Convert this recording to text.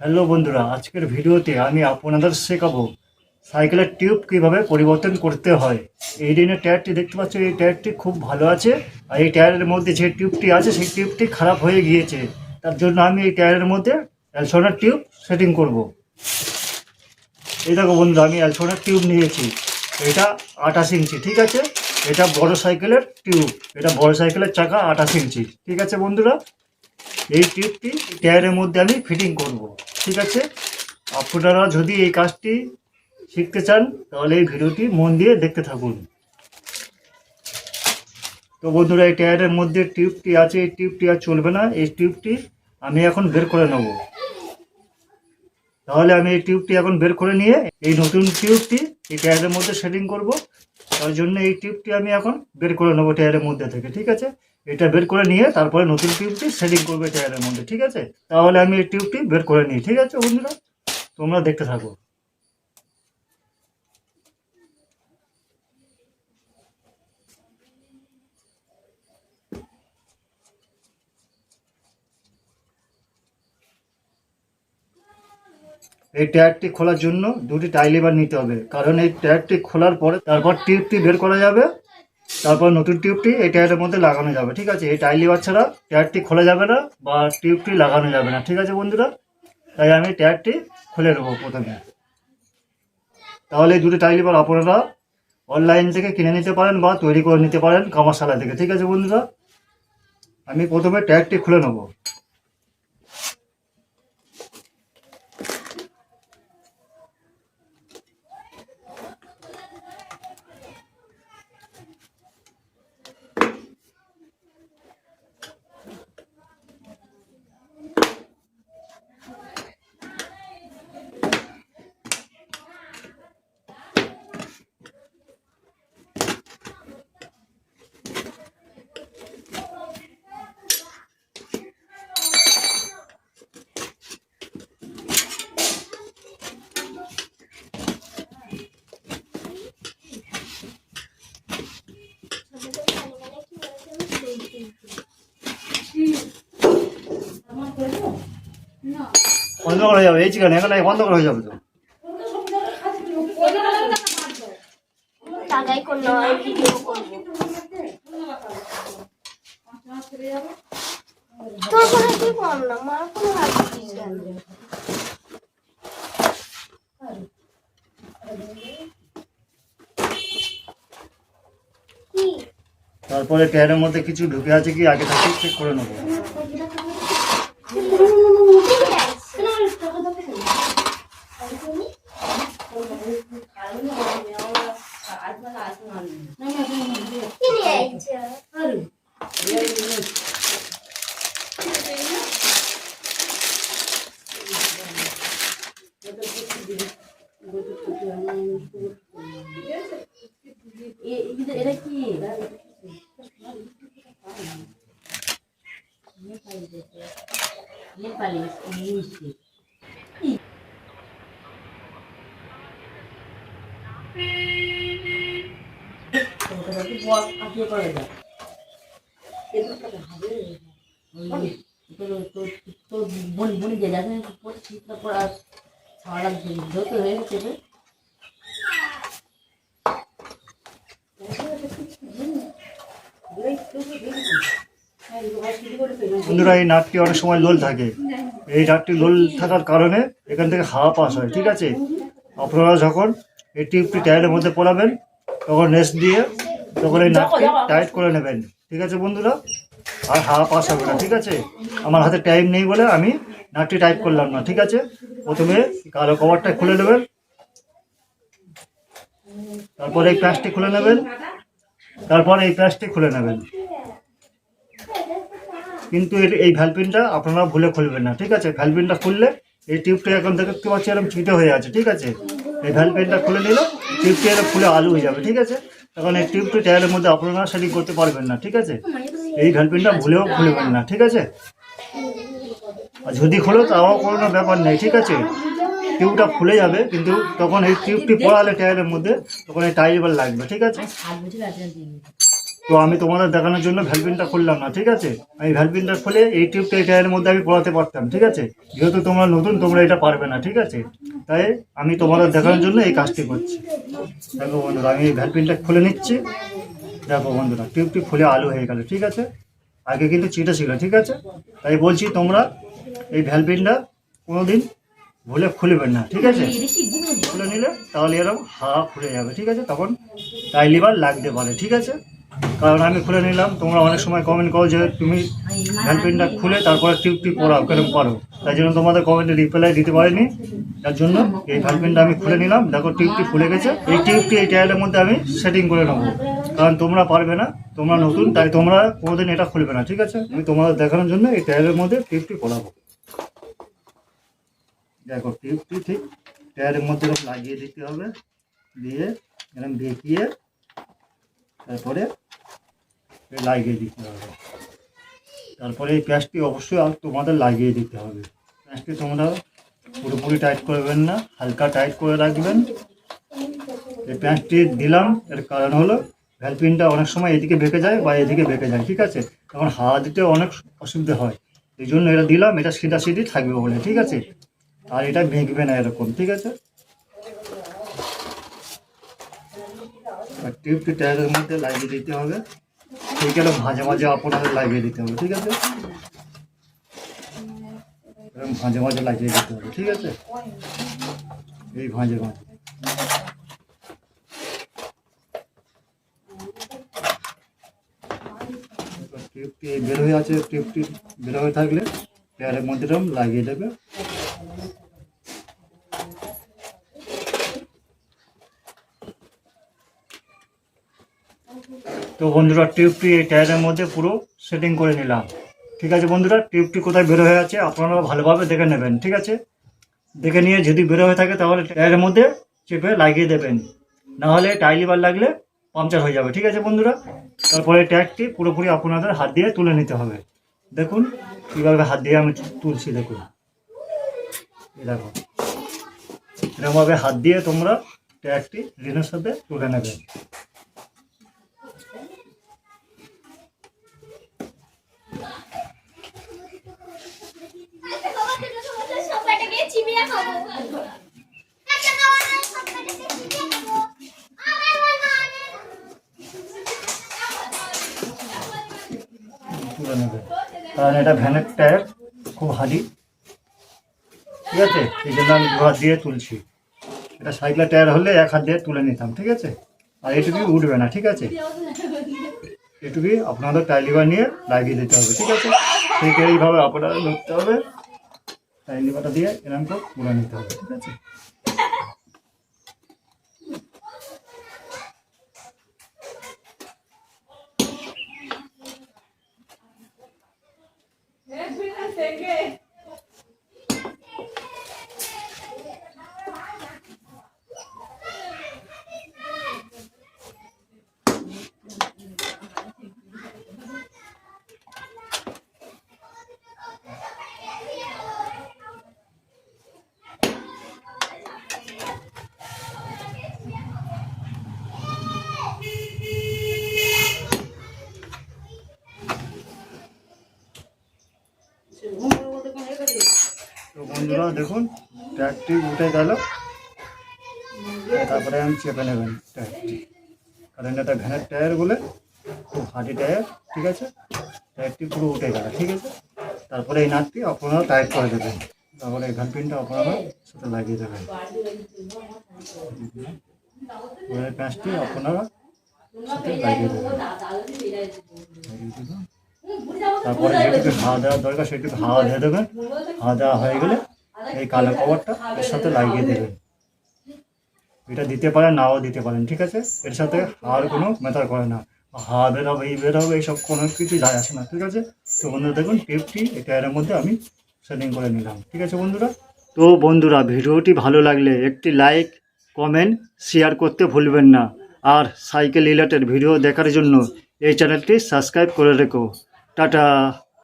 Hello বন্ধুরা, আজকের ভিডিওতে আমি আপনাদের শেখাবো সাইকেলের টিউব কীভাবে পরিবর্তন করতে হয়। এই দিনের টায়ারটি দেখতে পাচ্ছ, এই টায়ারটি খুব ভালো আছে। আর এই টায়ারের মধ্যে যে টিউবটি আছে, সেই টিউবটি খারাপ হয়ে গিয়েছে। তার জন্য আমি এই টায়ারের মধ্যে অ্যালসোনার টিউব সেটিং করব। এই দেখো বন্ধুরা, আমি অ্যালসোনার টিউব নিয়েছি। এটা আঠাশ ইঞ্চি, ঠিক আছে? এটা বড় সাইকেলের টিউব। এটা বড় সাইকেলের চাকা আঠাশ ইঞ্চি, ঠিক আছে বন্ধুরা? এই টিউবটি টায়ারের মধ্যে আমি ফিটিং করব। ঠিক আছে? আপনারা যদি এই কাজটি শিখতে চান, তাহলে এই ভিডিওটি মন দিয়ে দেখতে থাকুন। তো বন্ধুরা, এই টায়ারের মধ্যে টিউবটি আছে, এই টিউবটি আর চলবে না। এই টিউবটি আমি এখন বের করে নেব। তাহলে আমি এই টিউবটি এখন বের করে নিয়ে এই নতুন টিউবটি এই টায়ারের মধ্যে সেটিং করব। তার জন্য এই টিউবটি আমি এখন বের করে নেব টায়ারের মধ্যে থেকে, ঠিক আছে? এটা বের করে নিয়ে তারপরে নতুন টিউবটি সেটিং করবে টায়ারের মধ্যে, ঠিক আছে? তাহলে আমি এই টিউবটি বের করে নিই, ঠিক আছে বন্ধুরা? তোমরা দেখতে থাকো। এই টায়ারটি খোলার জন্য দুটি টাইলিবার নিতে হবে। কারণ এই টায়ারটি খোলার পরে তারপর টিউবটি বের করা যাবে, তারপর নতুন টিউবটি এই টায়ারের মধ্যে লাগানো যাবে, ঠিক আছে? এই টাইলিবার ছাড়া টায়ারটি খোলা যাবে না বা টিউবটি লাগানো যাবে না, ঠিক আছে বন্ধুরা? তাই আমি টায়ারটি খুলে নেব প্রথমে। তাহলে এই দুটি টাইলিবার আপনারা অনলাইন থেকে কিনে নিতে পারেন বা তৈরি করে নিতে পারেন কামারশালা থেকে, ঠিক আছে বন্ধুরা? আমি প্রথমে টায়ারটি খুলে নেব। অন্ধকার হয়ে যাবে এই চিকেন এখানে অন্ধকার হয়ে যাবে তো টাকাই করল ভিডিও করব তোর কোনো কি কম না মার কোনো হাত দিস তারপরে টায়ারের মধ্যে কিছু ঢুকে আছে কি আগে থেকে চেক করে নেব কি নিয়ে আইছে এটা কি তোর বোন বোন যে হয়ে গেছে বন্ধুরা এই নাটটি অনেক সময় লোল থাকে। এই নাটটি লোল থাকার কারণে এখান থেকে হাওয়া পাস হয় ঠিক আছে? আপনারা যখন এই টিউবটি টায়ারের মধ্যে পড়াবেন তখন নেক্সট দিয়ে তখন এই নাটটি টাইট করে নেবেন। ঠিক আছে বন্ধুরা? আর হাওয়া পাস হবে না ঠিক আছে? আমার হাতে টাইম নেই বলে আমি নাটটি টাইট করলাম না ঠিক আছে? প্রথমে কালো কভারটা খুলে নেবেন। তারপর এই প্লাসটি খুলে নেবেন। তারপর এই প্লাসটি খুলে নেবেন। কিন্তু এর- এই ভ্যালপিনটা আপনারা ভুলে খুলবেন না ঠিক আছে? ভ্যালপিনটা খুললে এই টিউবটা এখন দেখতে পাচ্ছি এরকম চিটে হয়ে আছে ঠিক আছে? এই ভ্যালপিনটা খুলে নিলে টিউবটি এরকম খুলে আলু হয়ে যাবে ঠিক আছে? তখন এই টিউবটি টায়ারের মধ্যে আপনারা সেটিং করতে পারবেন না, ঠিক আছে? এই ঘ্যানপিনটা ভুলেও খুলবেন না, ঠিক আছে? আর যদি খোলো তাও কোনো ব্যাপার নেই, ঠিক আছে? টিউবটা খুলে যাবে, কিন্তু তখন এই টিউবটি পড়ালে টায়ারের মধ্যে তখন এই টাইবার লাগবে, ঠিক আছে? তো আমি তোমাদের দেখানোর জন্য ভ্যালপিনটা খুললাম না, ঠিক আছে? আমি ভ্যালপিনটা খুলে এই টিউবটা এই টায়ারের মধ্যে আমি পড়াতে পারতাম, ঠিক আছে? যেহেতু তোমরা নতুন, তোমরা এটা পারবে না, ঠিক আছে? তাই আমি তোমাদের দেখানোর জন্য এই কাজটি করছি। দেখো বন্ধুরা, আমি এই ভ্যালপিনটা খুলে নিচ্ছি। দেখো বন্ধুরা টিউবটি খুলে আলু হয়ে গেল, ঠিক আছে? আগে কিন্তু চিটা ছিল, ঠিক আছে? তাই বলছি তোমরা এই ভ্যালপিনটা কোনোদিন ভুলে খুলবেন না, ঠিক আছে? খুলে নিলে তাহলে এরকম হাওয়া খুলে যাবে, ঠিক আছে? তখন টাইলিবার লাগতে পারে, ঠিক আছে? কারণ আমি খুলে নিলাম, তোমরা অনেক সময় কমেন্ট করো যে তুমি ভ্যালপিনটা খুলে তারপরে টিউবটি পড়াও কেরম পারো তাই জন্য তোমাদের কমেন্টে রিপ্লাই দিতে পারিনি তার জন্য এই ভ্যালপিনটা আমি খুলে নিলাম। দেখো টিউবটি খুলে গেছে, এই টিউবটি এই টায়ারের মধ্যে আমি সেটিং করে নেব। কারণ তোমরা পারবে না, তোমরা নতুন, তাই তোমরা কোনোদিন এটা খুলবে না, ঠিক আছে? আমি তোমাদের দেখানোর জন্য এই টায়ারের মধ্যে টিউবটি পড়াবো। দেখো টিউবটি ঠিক টায়ারের মধ্যে লাগিয়ে দিতে হবে, দিয়ে এরকম দেখিয়ে তারপরে লাগিয়ে দিতে হবে। তারপরে এই প্যাঁচটি অবশ্যই তোমাদের লাগিয়ে দিতে হবে। প্যাঁচটি তোমরা পুরোপুরি টাইট করবেন না, হালকা টাইট করে রাখবেন। এই প্যাঁচটি দিলাম, এর কারণ হলো ভ্যালপিনটা অনেক সময় এদিকে বেঁকে যায় বা এদিকে বেঁকে যায়, ঠিক আছে? তখন হাওয়া দিতে অনেক অসুবিধা হয়। এই জন্য এটা দিলাম, এটা সিধা সিধি থাকবে বলে, ঠিক আছে? আর এটা ভেঙবে না এরকম, ঠিক আছে? আর টিউবটি টায়ারের মধ্যে লাগিয়ে দিতে হবে। ঠিক আছে ভাঁজে ভাঁজে আপনাদের লাগিয়ে দিতে হবে, ঠিক আছে? এরকম ভাঁজে ভাঁজে লাগিয়ে দিতে হবে, ঠিক আছে? এই ভাঁজে ভাঁজে। টিউবটি বের হয়ে আছে টিউবটি বের হয়ে থাকলে টায়ারের মধ্যে লাগিয়ে দেবে। তো বন্ধুরা টিউবটি এই টায়ারের মধ্যে পুরো সেটিং করে নিলাম। ঠিক আছে বন্ধুরা টিউবটি কোথায় বের হয়ে আছে আপনারা ভালোভাবে দেখে নেবেন, ঠিক আছে? দেখে নিয়ে যদি বের হয়ে থাকে তাহলে টায়ারের মধ্যে চেপে লাগিয়ে দেবেন। না হলে টাইলিবার লাগলে পাংচার হয়ে যাবে, ঠিক আছে বন্ধুরা? তারপরে ট্যাগটি পুরোপুরি আপনাদের হাত দিয়ে তুলে নিতে হবে। দেখুন, কীভাবে হাত দিয়ে আমি তুলছি, দেখুন। দেখো। এরকমভাবে হাত দিয়ে তোমরা ট্যাগটি ঋণের সাথে তুলে নেবে। তুলে নেবে। কারণ এটা ভ্যানের টায়ার, খুব হালি ঠিক আছে? এই জন্য আমি হাত দিয়ে তুলছি। এটা সাইকেলের টায়ার হলে এক হাত দিয়ে তুলে নিতাম, ঠিক আছে? আর এটুকুই উঠবে না, ঠিক আছে? এটুকুই আপনাদের টাইলিবার নিয়ে লাগিয়ে দিতে হবে, ঠিক আছে? ঠিক এইভাবে আপনারা ধরতে হবে। টাইলিবারটা দিয়ে এরকম করে তুলে নিতে হবে, ঠিক আছে? তো বন্ধুরা দেখুন ট্যাগটি উঠে গেল। তারপরে আমি চেপে নেবেন ট্যাগটি কারণ এটা ভ্যানের টায়ার বলে, খুব হাঁটি টায়ার, ঠিক আছে? টায়ারটি পুরো উঠে গেল, ঠিক আছে? তারপরে এই নাটটি আপনারা টাইট করে দেবেন। তারপরে এই ঘাটপিনটা আপনারা সাথে লাগিয়ে দেবেন। প্যাঁচটি আপনারা সাথে লাগিয়ে দেবেন। তারপরে যেটুকু হাওয়া দেওয়ার দরকার, সেটুকু হাওয়া দিয়ে দেবেন। হাওয়া দেওয়া হয়ে গেলে এই কালো কভারটা এর সাথে লাগিয়ে দেবেন। এটা দিতে পারেন, নাও দিতে পারেন, ঠিক আছে? এর সাথে আর কোনো ম্যাটার করে না। হা বের হবে এই বের হবে এইসব কোনো কিছু যায় আসে না, ঠিক আছে? তো বন্ধুরা, দেখুন টেপটি এটা এর মধ্যে আমি সেটিং করে নিলাম, ঠিক আছে বন্ধুরা? তো বন্ধুরা, ভিডিওটি ভালো লাগলে একটি লাইক কমেন্ট শেয়ার করতে ভুলবেন না। আর সাইকেল রিলেটেড ভিডিও দেখার জন্য এই চ্যানেলটি সাবস্ক্রাইব করে রেখো। টাটা!